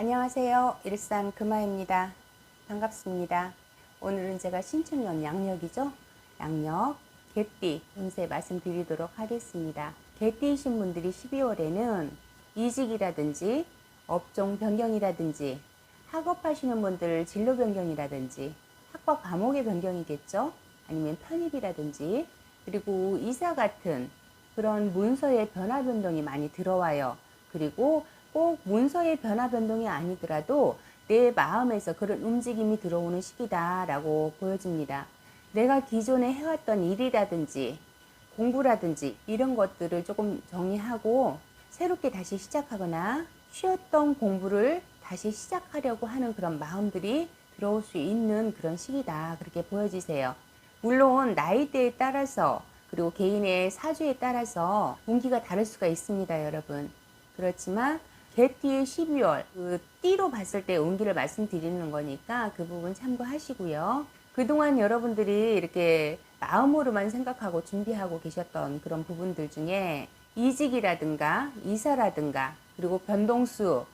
안녕하세요. 일산 금아입니다. 반갑습니다. 오늘은 제가 신축년 양력이죠. 양력, 개띠 운세 말씀드리도록 하겠습니다. 개띠이신 분들이 12월에는 이직이라든지 업종 변경이라든지 학업하시는 분들 진로 변경이라든지 학과 과목의 변경이겠죠. 아니면 편입이라든지 그리고 이사 같은 그런 문서의 변화 변동이 많이 들어와요. 그리고 꼭 문서의 변화 변동이 아니더라도 내 마음에서 그런 움직임이 들어오는 시기다라고 보여집니다. 내가 기존에 해왔던 일이라든지 공부라든지 이런 것들을 조금 정리하고 새롭게 다시 시작하거나 쉬었던 공부를 다시 시작하려고 하는 그런 마음들이 들어올 수 있는 그런 시기다. 그렇게 보여지세요. 물론 나이대에 따라서 그리고 개인의 사주에 따라서 운기가 다를 수가 있습니다, 여러분. 그렇지만 개띠의 12월 그 띠로 봤을 때 운기를 말씀드리는 거니까 그 부분 참고하시고요. 그동안 여러분들이 이렇게 마음으로만 생각하고 준비하고 계셨던 그런 부분들 중에 이직이라든가 이사라든가 그리고 변동수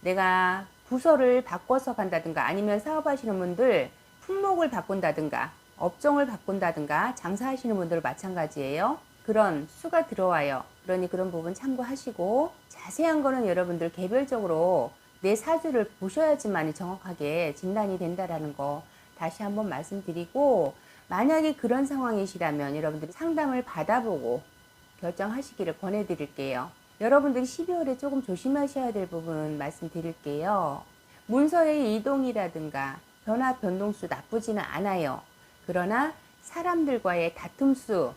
내가 부서를 바꿔서 간다든가 아니면 사업하시는 분들 품목을 바꾼다든가 업종을 바꾼다든가 장사하시는 분들 마찬가지예요. 그런 수가 들어와요. 그러니 그런 부분 참고하시고 자세한 거는 여러분들 개별적으로 내 사주를 보셔야지만 정확하게 진단이 된다라는 거 다시 한번 말씀드리고 만약에 그런 상황이시라면 여러분들이 상담을 받아보고 결정하시기를 권해드릴게요. 여러분들이 12월에 조금 조심하셔야 될 부분 말씀드릴게요. 문서의 이동이라든가 변화 변동수 나쁘지는 않아요. 그러나 사람들과의 다툼수,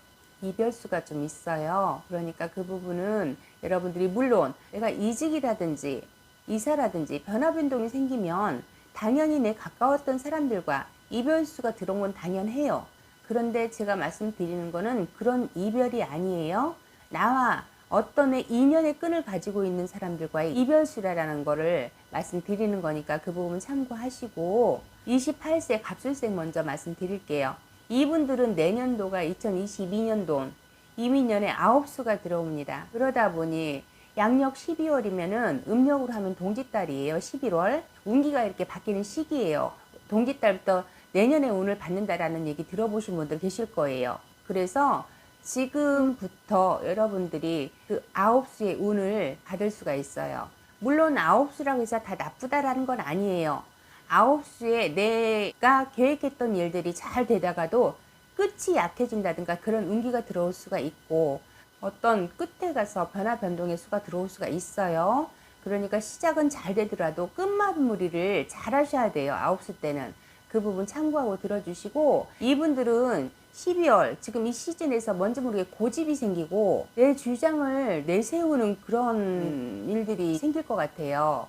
이별수가 좀 있어요. 그러니까 그 부분은 여러분들이 물론 내가 이직이라든지 이사라든지 변화 변동이 생기면 당연히 내 가까웠던 사람들과 이별수가 들어온 건 당연해요. 그런데 제가 말씀드리는 거는 그런 이별이 아니에요. 나와 어떤의 인연의 끈을 가지고 있는 사람들과의 이별수라는 거를 말씀드리는 거니까 그 부분 참고하시고 28세 갑술생 먼저 말씀드릴게요. 이분들은 내년도가 2022년도 이민년에 아홉 수가 들어옵니다. 그러다 보니 양력 12월이면은 음력으로 하면 동짓달이에요. 11월 운기가 이렇게 바뀌는 시기예요. 동짓달부터 내년에 운을 받는다라는 얘기 들어보신 분들 계실 거예요. 그래서 지금부터 여러분들이 그 아홉 수의 운을 받을 수가 있어요. 물론 아홉 수라고 해서 다 나쁘다라는 건 아니에요. 아홉 수에 내가 계획했던 일들이 잘 되다가도 끝이 약해진다든가 그런 운기가 들어올 수가 있고 어떤 끝에 가서 변화 변동의 수가 들어올 수가 있어요. 그러니까 시작은 잘 되더라도 끝마무리를 잘 하셔야 돼요. 아홉 수 때는. 그 부분 참고하고 들어주시고 이분들은 12월 지금 이 시즌에서 뭔지 모르게 고집이 생기고 내 주장을 내세우는 그런 일들이 생길 것 같아요.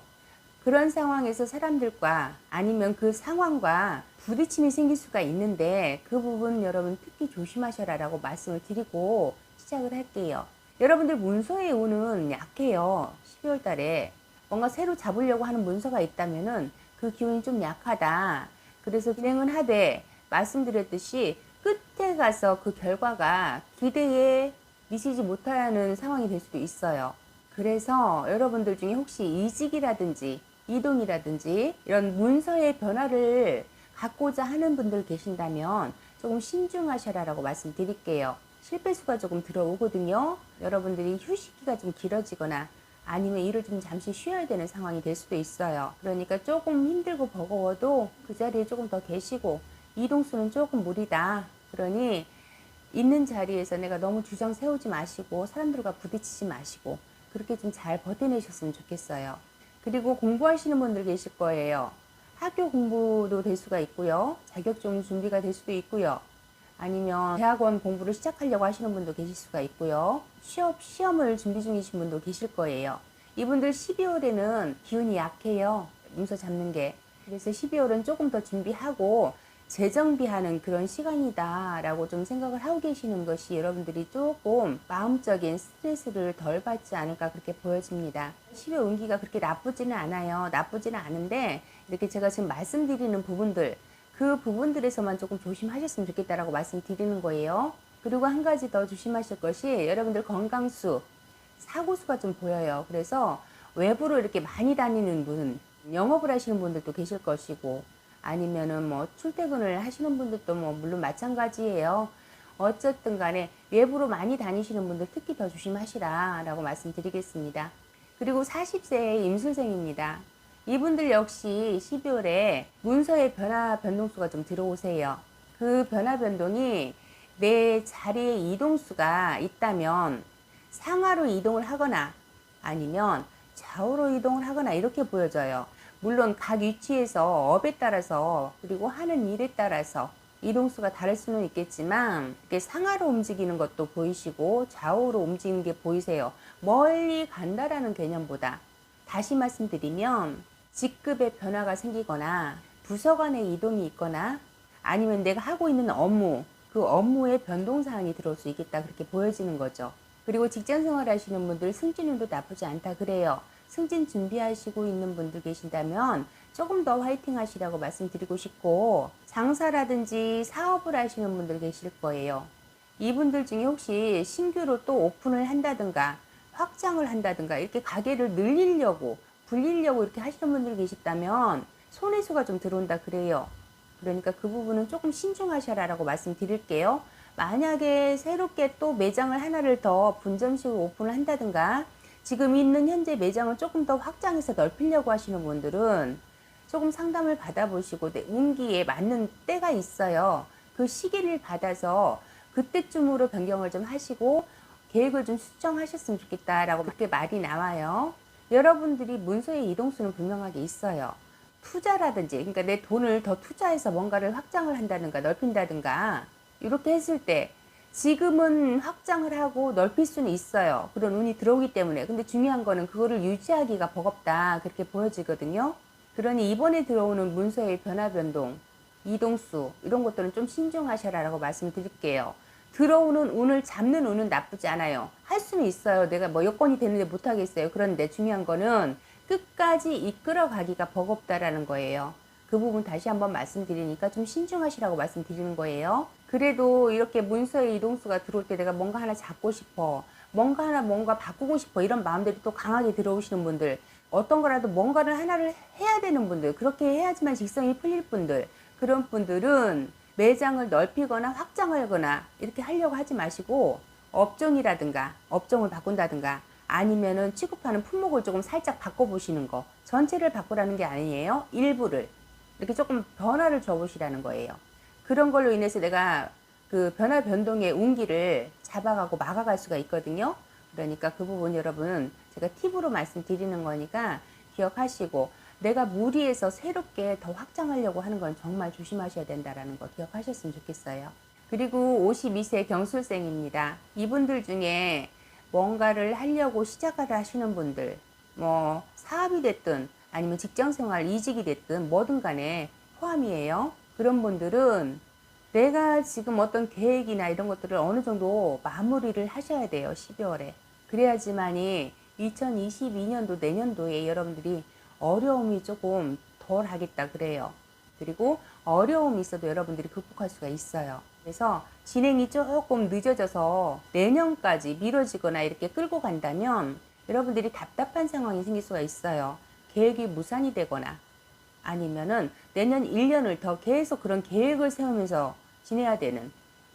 그런 상황에서 사람들과 아니면 그 상황과 부딪힘이 생길 수가 있는데 그 부분 여러분 특히 조심하셔라라고 말씀을 드리고 시작을 할게요. 여러분들 문서의 운은 약해요. 12월 달에 뭔가 새로 잡으려고 하는 문서가 있다면은 그 기운이 좀 약하다. 그래서 진행은 하되 말씀드렸듯이 끝에 가서 그 결과가 기대에 미치지 못하는 상황이 될 수도 있어요. 그래서 여러분들 중에 혹시 이직이라든지 이동이라든지 이런 문서의 변화를 갖고자 하는 분들 계신다면 조금 신중하셔라라고 말씀드릴게요. 실패수가 조금 들어오거든요. 여러분들이 휴식기가 좀 길어지거나 아니면 일을 좀 잠시 쉬어야 되는 상황이 될 수도 있어요. 그러니까 조금 힘들고 버거워도 그 자리에 조금 더 계시고 이동수는 조금 무리다. 그러니 있는 자리에서 내가 너무 주장 세우지 마시고 사람들과 부딪히지 마시고 그렇게 좀 잘 버텨내셨으면 좋겠어요. 그리고 공부하시는 분들 계실 거예요. 학교 공부도 될 수가 있고요. 자격증 준비가 될 수도 있고요. 아니면 대학원 공부를 시작하려고 하시는 분도 계실 수가 있고요. 취업 시험을 준비 중이신 분도 계실 거예요. 이분들 12월에는 기운이 약해요. 문서 잡는 게. 그래서 12월은 조금 더 준비하고 재정비하는 그런 시간이다라고 좀 생각을 하고 계시는 것이 여러분들이 조금 마음적인 스트레스를 덜 받지 않을까 그렇게 보여집니다. 12월 운기가 그렇게 나쁘지는 않아요. 나쁘지는 않은데 이렇게 제가 지금 말씀드리는 부분들 그 부분들에서만 조금 조심하셨으면 좋겠다라고 말씀드리는 거예요. 그리고 한 가지 더 조심하실 것이 여러분들 건강수, 사고수가 좀 보여요. 그래서 외부로 이렇게 많이 다니는 분, 영업을 하시는 분들도 계실 것이고 아니면은 뭐 출퇴근을 하시는 분들도 뭐 물론 마찬가지예요. 어쨌든 간에 외부로 많이 다니시는 분들 특히 더 조심하시라 라고 말씀드리겠습니다. 그리고 40세의 임술생입니다. 이분들 역시 12월에 문서의 변화 변동수가 좀 들어오세요. 그 변화 변동이 내 자리에 이동수가 있다면 상하로 이동을 하거나 아니면 좌우로 이동을 하거나 이렇게 보여져요. 물론 각 위치에서 업에 따라서 그리고 하는 일에 따라서 이동수가 다를 수는 있겠지만 이렇게 상하로 움직이는 것도 보이시고 좌우로 움직이는 게 보이세요. 멀리 간다라는 개념보다 다시 말씀드리면 직급의 변화가 생기거나 부서 간의 이동이 있거나 아니면 내가 하고 있는 업무 그 업무의 변동 사항이 들어올 수 있겠다 그렇게 보여지는 거죠. 그리고 직장 생활 하시는 분들 승진운도 나쁘지 않다 그래요. 승진 준비하시고 있는 분들 계신다면 조금 더 화이팅 하시라고 말씀드리고 싶고 장사라든지 사업을 하시는 분들 계실 거예요. 이분들 중에 혹시 신규로 또 오픈을 한다든가 확장을 한다든가 이렇게 가게를 늘리려고 불리려고 이렇게 하시는 분들 계시다면 손해 수가 좀 들어온다 그래요. 그러니까 그 부분은 조금 신중하셔라라고 말씀드릴게요. 만약에 새롭게 또 매장을 하나를 더 분점식으로 오픈을 한다든가 지금 있는 현재 매장을 조금 더 확장해서 넓히려고 하시는 분들은 조금 상담을 받아보시고 내 운기에 맞는 때가 있어요. 그 시기를 받아서 그때쯤으로 변경을 좀 하시고 계획을 좀 수정하셨으면 좋겠다라고 그렇게 말이 나와요. 여러분들이 문서의 이동수는 분명하게 있어요. 투자라든지, 그러니까 내 돈을 더 투자해서 뭔가를 확장을 한다든가 넓힌다든가 이렇게 했을 때 지금은 확장을 하고 넓힐 수는 있어요. 그런 운이 들어오기 때문에. 근데 중요한 거는 그거를 유지하기가 버겁다. 그렇게 보여지거든요. 그러니 이번에 들어오는 문서의 변화 변동, 이동수, 이런 것들은 좀 신중하셔라라고 말씀드릴게요. 들어오는 운을 잡는 운은 나쁘지 않아요. 할 수는 있어요. 내가 뭐 여건이 되는데 못하겠어요. 그런데 중요한 거는 끝까지 이끌어 가기가 버겁다라는 거예요. 그 부분 다시 한번 말씀드리니까 좀 신중하시라고 말씀드리는 거예요. 그래도 이렇게 문서의 이동수가 들어올 때 내가 뭔가 하나 잡고 싶어. 뭔가 하나 뭔가 바꾸고 싶어. 이런 마음들이 또 강하게 들어오시는 분들. 어떤 거라도 뭔가를 하나를 해야 되는 분들. 그렇게 해야지만 직성이 풀릴 분들. 그런 분들은 매장을 넓히거나 확장하거나 이렇게 하려고 하지 마시고 업종이라든가 업종을 바꾼다든가 아니면은 취급하는 품목을 조금 살짝 바꿔보시는 거. 전체를 바꾸라는 게 아니에요. 일부를. 이렇게 조금 변화를 줘보시라는 거예요. 그런 걸로 인해서 내가 그 변화 변동의 운기를 잡아가고 막아갈 수가 있거든요. 그러니까 그 부분 여러분 제가 팁으로 말씀드리는 거니까 기억하시고 내가 무리해서 새롭게 더 확장하려고 하는 건 정말 조심하셔야 된다라는 거 기억하셨으면 좋겠어요. 그리고 52세 경술생입니다. 이분들 중에 뭔가를 하려고 시작을 하시는 분들, 뭐 사업이 됐든 아니면 직장 생활 이직이 됐든 뭐든 간에 포함이에요. 그런 분들은 내가 지금 어떤 계획이나 이런 것들을 어느 정도 마무리를 하셔야 돼요. 12월에. 그래야지만이 2022년도 내년도에 여러분들이 어려움이 조금 덜 하겠다 그래요. 그리고 어려움이 있어도 여러분들이 극복할 수가 있어요. 그래서 진행이 조금 늦어져서 내년까지 미뤄지거나 이렇게 끌고 간다면 여러분들이 답답한 상황이 생길 수가 있어요. 계획이 무산이 되거나 아니면은 내년 1년을 더 계속 그런 계획을 세우면서 지내야 되는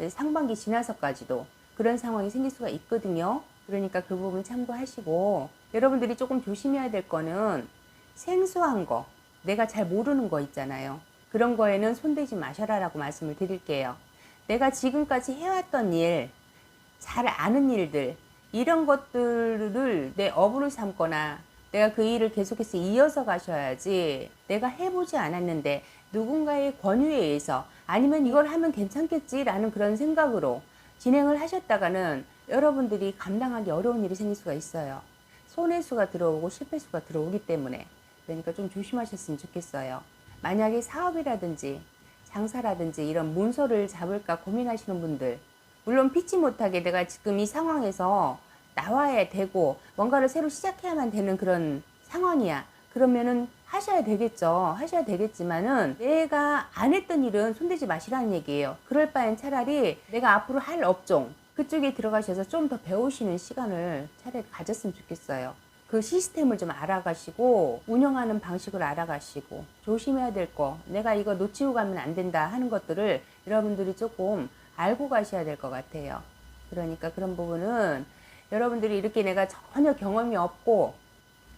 상반기 지나서까지도 그런 상황이 생길 수가 있거든요. 그러니까 그 부분 참고하시고 여러분들이 조금 조심해야 될 거는 생소한 거, 내가 잘 모르는 거 있잖아요. 그런 거에는 손대지 마셔라 라고 말씀을 드릴게요. 내가 지금까지 해왔던 일, 잘 아는 일들, 이런 것들을 내 업으로 삼거나 내가 그 일을 계속해서 이어서 가셔야지 내가 해보지 않았는데 누군가의 권유에 의해서 아니면 이걸 하면 괜찮겠지라는 그런 생각으로 진행을 하셨다가는 여러분들이 감당하기 어려운 일이 생길 수가 있어요. 손해수가 들어오고 실패수가 들어오기 때문에 그러니까 좀 조심하셨으면 좋겠어요. 만약에 사업이라든지 장사라든지 이런 문서를 잡을까 고민하시는 분들 물론 피치 못하게 내가 지금 이 상황에서 나와야 되고 뭔가를 새로 시작해야만 되는 그런 상황이야. 그러면은 하셔야 되겠죠. 하셔야 되겠지만은 내가 안 했던 일은 손대지 마시라는 얘기예요. 그럴 바엔 차라리 내가 앞으로 할 업종 그쪽에 들어가셔서 좀 더 배우시는 시간을 차라리 가졌으면 좋겠어요. 그 시스템을 좀 알아가시고 운영하는 방식을 알아가시고 조심해야 될 거, 내가 이거 놓치고 가면 안 된다 하는 것들을 여러분들이 조금 알고 가셔야 될 것 같아요. 그러니까 그런 부분은 여러분들이 이렇게 내가 전혀 경험이 없고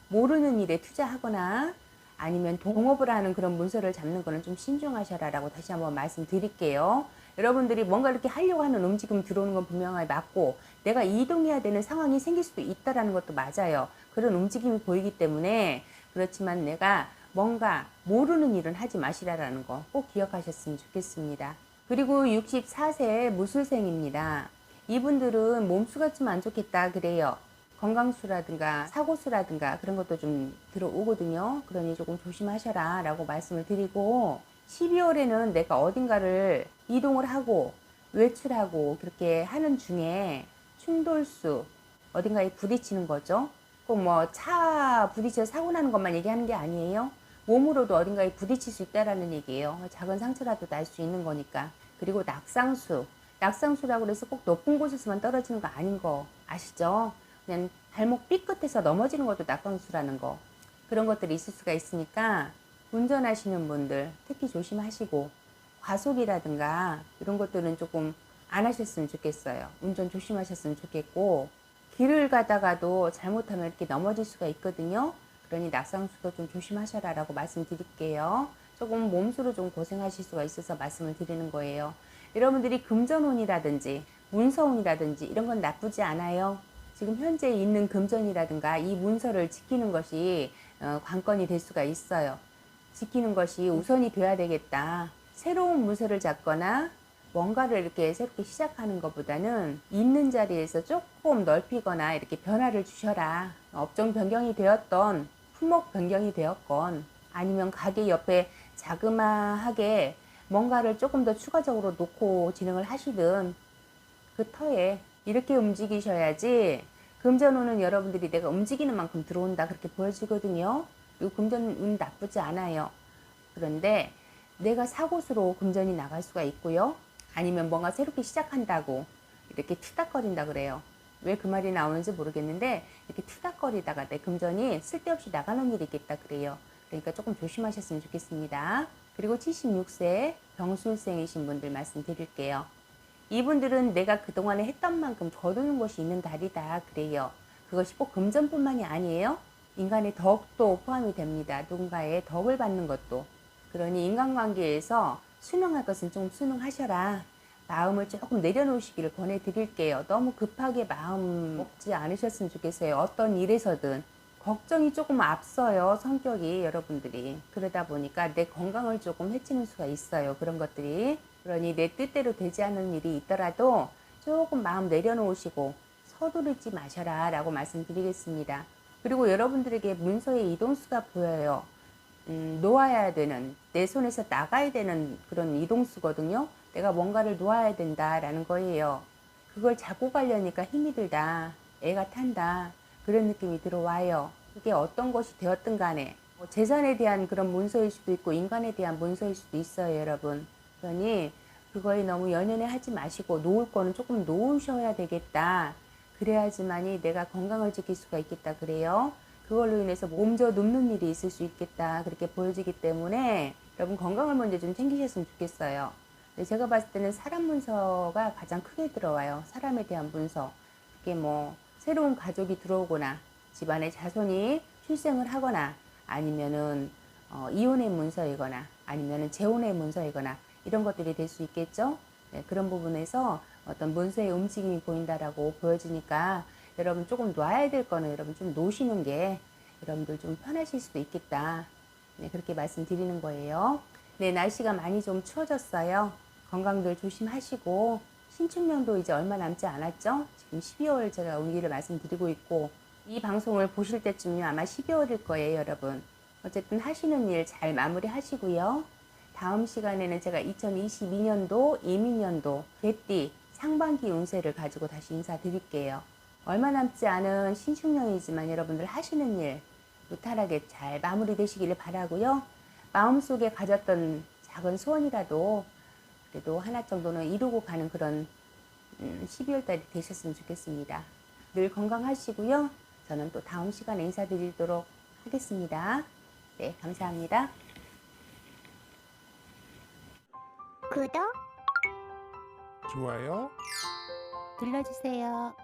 모르는 일에 투자하거나 아니면 동업을 하는 그런 문서를 잡는 거는 좀 신중하셔라 라고 다시 한번 말씀드릴게요. 여러분들이 뭔가 이렇게 하려고 하는 움직임 들어오는 건 분명하게 맞고 내가 이동해야 되는 상황이 생길 수도 있다라는 것도 맞아요. 그런 움직임이 보이기 때문에 그렇지만 내가 뭔가 모르는 일은 하지 마시라라는 거 꼭 기억하셨으면 좋겠습니다. 그리고 64세 무술생입니다. 이분들은 몸수가 좀 안 좋겠다 그래요. 건강수라든가 사고수라든가 그런 것도 좀 들어오거든요. 그러니 조금 조심하셔라 라고 말씀을 드리고 12월에는 내가 어딘가를 이동을 하고 외출하고 그렇게 하는 중에 충돌수 어딘가에 부딪히는 거죠. 꼭 뭐 차 부딪혀 사고 나는 것만 얘기하는 게 아니에요. 몸으로도 어딘가에 부딪힐 수 있다라는 얘기예요. 작은 상처라도 날 수 있는 거니까. 그리고 낙상수. 낙상수라고 해서 꼭 높은 곳에서만 떨어지는 거 아닌 거 아시죠? 그냥 발목 삐끗해서 넘어지는 것도 낙상수라는 거. 그런 것들이 있을 수가 있으니까 운전하시는 분들 특히 조심하시고 과속이라든가 이런 것들은 조금 안 하셨으면 좋겠어요. 운전 조심하셨으면 좋겠고 길을 가다가도 잘못하면 이렇게 넘어질 수가 있거든요. 그러니 낙상수도 좀 조심하셔라 라고 말씀드릴게요. 조금 몸수로 좀 고생하실 수가 있어서 말씀을 드리는 거예요. 여러분들이 금전운이라든지 문서운이라든지 이런 건 나쁘지 않아요. 지금 현재 있는 금전이라든가 이 문서를 지키는 것이 어, 관건이 될 수가 있어요. 지키는 것이 우선이 돼야 되겠다. 새로운 문서를 잡거나 뭔가를 이렇게 새롭게 시작하는 것보다는 있는 자리에서 조금 넓히거나 이렇게 변화를 주셔라. 업종 변경이 되었던 품목 변경이 되었건 아니면 가게 옆에 자그마하게 뭔가를 조금 더 추가적으로 놓고 진행을 하시든 그 터에 이렇게 움직이셔야지 금전운은 여러분들이 내가 움직이는 만큼 들어온다 그렇게 보여지거든요. 그리고 금전운 나쁘지 않아요. 그런데 내가 사고수로 금전이 나갈 수가 있고요. 아니면 뭔가 새롭게 시작한다고 이렇게 투닥거린다 그래요. 왜 그 말이 나오는지 모르겠는데 이렇게 투닥거리다가 내 금전이 쓸데없이 나가는 일이 있겠다 그래요. 그러니까 조금 조심하셨으면 좋겠습니다. 그리고 76세 병술생이신 분들 말씀드릴게요. 이분들은 내가 그동안에 했던 만큼 거두는 것이 있는 달이다 그래요. 그것이 꼭 금전뿐만이 아니에요. 인간의 덕도 포함이 됩니다. 누군가의 덕을 받는 것도. 그러니 인간관계에서 순응할 것은 좀 순응하셔라. 마음을 조금 내려놓으시기를 권해드릴게요. 너무 급하게 마음 먹지 않으셨으면 좋겠어요. 어떤 일에서든. 걱정이 조금 앞서요. 성격이 여러분들이. 그러다 보니까 내 건강을 조금 해치는 수가 있어요. 그런 것들이. 그러니 내 뜻대로 되지 않는 일이 있더라도 조금 마음 내려놓으시고 서두르지 마셔라 라고 말씀드리겠습니다. 그리고 여러분들에게 문서의 이동수가 보여요. 음, 놓아야 되는, 내 손에서 나가야 되는 그런 이동수거든요. 내가 뭔가를 놓아야 된다 라는 거예요. 그걸 잡고 가려니까 힘이 들다. 애가 탄다. 그런 느낌이 들어와요. 그게 어떤 것이 되었든 간에 뭐 재산에 대한 그런 문서일 수도 있고 인간에 대한 문서일 수도 있어요, 여러분. 그러니 그거에 너무 연연해 하지 마시고 놓을 거는 조금 놓으셔야 되겠다. 그래야지만이 내가 건강을 지킬 수가 있겠다 그래요. 그걸로 인해서 몸져 눕는 일이 있을 수 있겠다 그렇게 보여지기 때문에 여러분 건강을 먼저 좀 챙기셨으면 좋겠어요. 제가 봤을 때는 사람 문서가 가장 크게 들어와요. 사람에 대한 문서. 그게 뭐 새로운 가족이 들어오거나 집안에 자손이 출생을 하거나 아니면은 어, 이혼의 문서이거나 아니면은 재혼의 문서이거나 이런 것들이 될 수 있겠죠. 네, 그런 부분에서 어떤 문서의 움직임이 보인다라고 보여지니까 여러분 조금 놔야 될 거는 여러분 좀 놓으시는 게 여러분들 좀 편하실 수도 있겠다. 네, 그렇게 말씀드리는 거예요. 네, 날씨가 많이 좀 추워졌어요. 건강들 조심하시고 신축년도 이제 얼마 남지 않았죠? 지금 12월 제가 운기를 말씀드리고 있고 이 방송을 보실 때쯤이면 아마 12월일 거예요, 여러분. 어쨌든 하시는 일 잘 마무리 하시고요. 다음 시간에는 제가 2022년도, 이민년도, 개띠, 상반기 운세를 가지고 다시 인사드릴게요. 얼마 남지 않은 신축년이지만 여러분들 하시는 일 무탈하게 잘 마무리 되시기를 바라고요. 마음속에 가졌던 작은 소원이라도 그래도 하나 정도는 이루고 가는 그런 12월 달이 되셨으면 좋겠습니다. 늘 건강하시고요. 저는 또 다음 시간에 인사드리도록 하겠습니다. 네, 감사합니다. 구독 좋아요 눌러주세요.